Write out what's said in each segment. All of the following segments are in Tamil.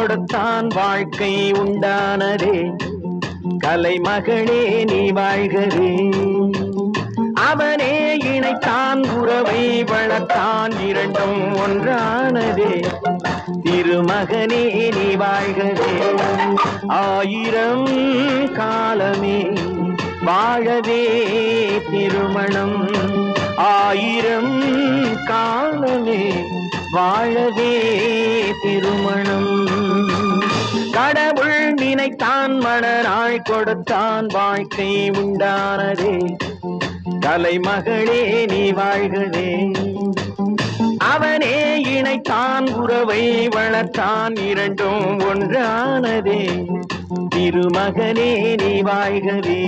கொடுத்தான் வாழ்க்கை உண்டானதே. கலைமகளே நீ வாழ்கவே. அவனே இணைத்தான் உறவை வளர்த்தான் இரண்டும் ஒன்றானதே. திருமகனே நீ வாழ்கவே. ஆயிரம் காலமே வாழவே திருமணம். ஆயிரம் காலமே வாழவே திருமணம். கடவுள் நினைத்தான் மணநாள் கொடுத்தான் வாழ்க்கை உண்டானதே. கலைமகளே நீ வாழ்கவே அவனே இணைத்தான் உறவை வளர்த்தான் இரண்டும் ஒன்றானதே. திருமகனே நீ வாழ்கவே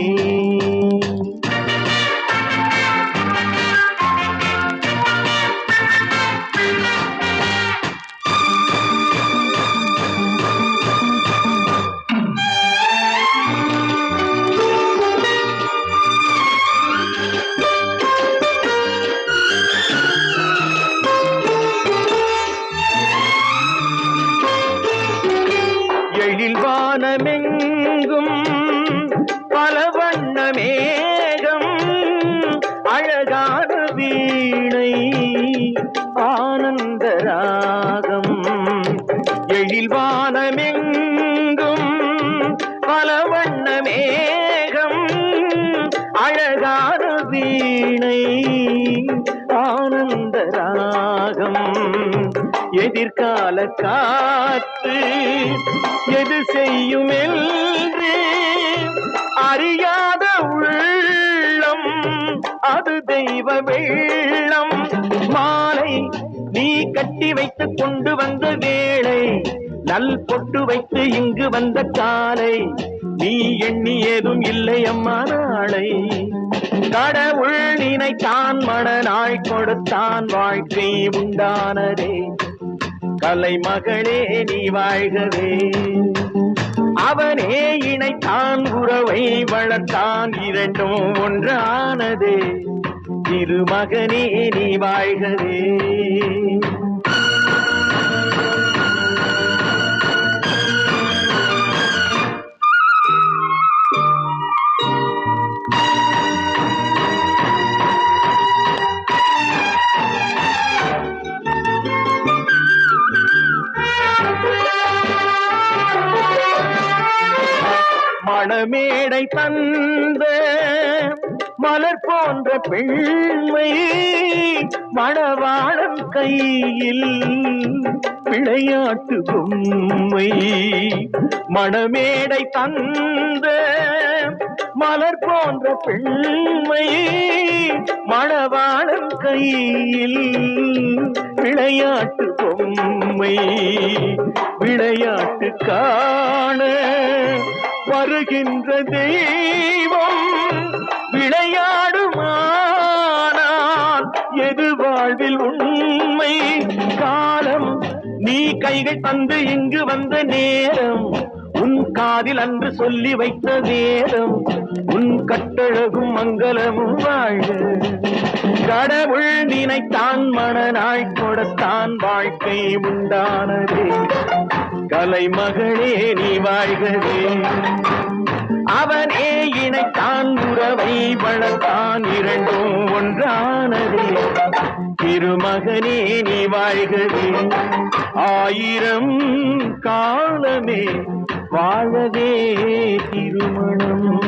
அழகான வீணை ஆனந்த ராகம் எதிர்கால காற்று எது செய்யும் என்று அறியாத உள்ளம் அது தெய்வ வெள்ளம். மாலை நீ கட்டி வைத்து கொண்டு வந்த வேளை நல் பொட்டு வைத்து இங்கு வந்த காலை நீ எண்ணியதும் இல்லை அம்மா நாளை. கடவுள் நினைத்தான் மணநாள் கொடுத்தான் வாழ்க்கை உண்டானதே. கலை மகளே நீ வாழ்கவே. அவனே இணைத்தான் உறவை வளர்த்தான் இரண்டும் ஒன்றானதே. திருமகனே நீ வாழ்கவே. மணமேடை தந்த மலர் போன்ற பெண்மை மணவாளம் கையில் விளையாட்டு பொம்மை மணமேடை தந்த மலர் போன்ற பெண்மை மணவாளம் கையில் விளையாட்டு பொம்மை விளையாட்டு காண வருகின்ற தெய்வம் விளையாடுமானான் எது வாழ்வில் உண்மை? காலம் நீ கைகள் தந்து இங்கு வந்த நேரம் உன் காதில் அன்று சொல்லி வைத்த வேதம் உன் கட்டழகும் மங்களமும் வாழ்வு கடவுள் நினைத்தான் மனநாள் கொடுத்தான் வாழ்க்கை உண்டானதே. கலை மகளே நீ வாழ்கவே. அவனே இணைத்தான் உறவை வளர்த்தான் இரண்டும் ஒன்றானதே. திருமகனே நீ வாழ்கவே. ஆயிரம் காலமே வாழவே திருமணம்.